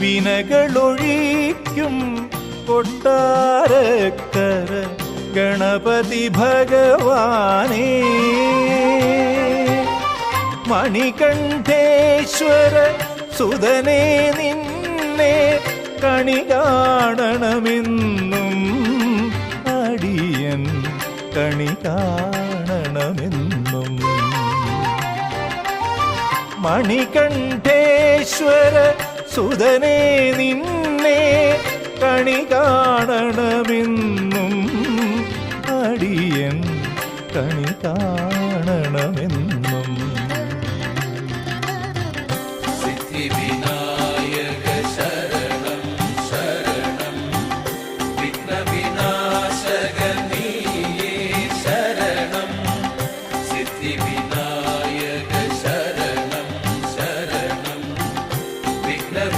വിനകളൊഴിക്കും കൊട്ടാരക്കര ഗണപതി ഭഗവാനേ. മണികണ്ഠേശ്വര സുതനേ നിന്നെ കണി കാണണമെന്നും അടിയൻ കണി കാണണമെന്നും. മണികണ്ഠേശ്വര സുതനേ നിന്നെ കണി കാണണമെന്നും അടിയൻ കണി കാണണമെന്നും Divina.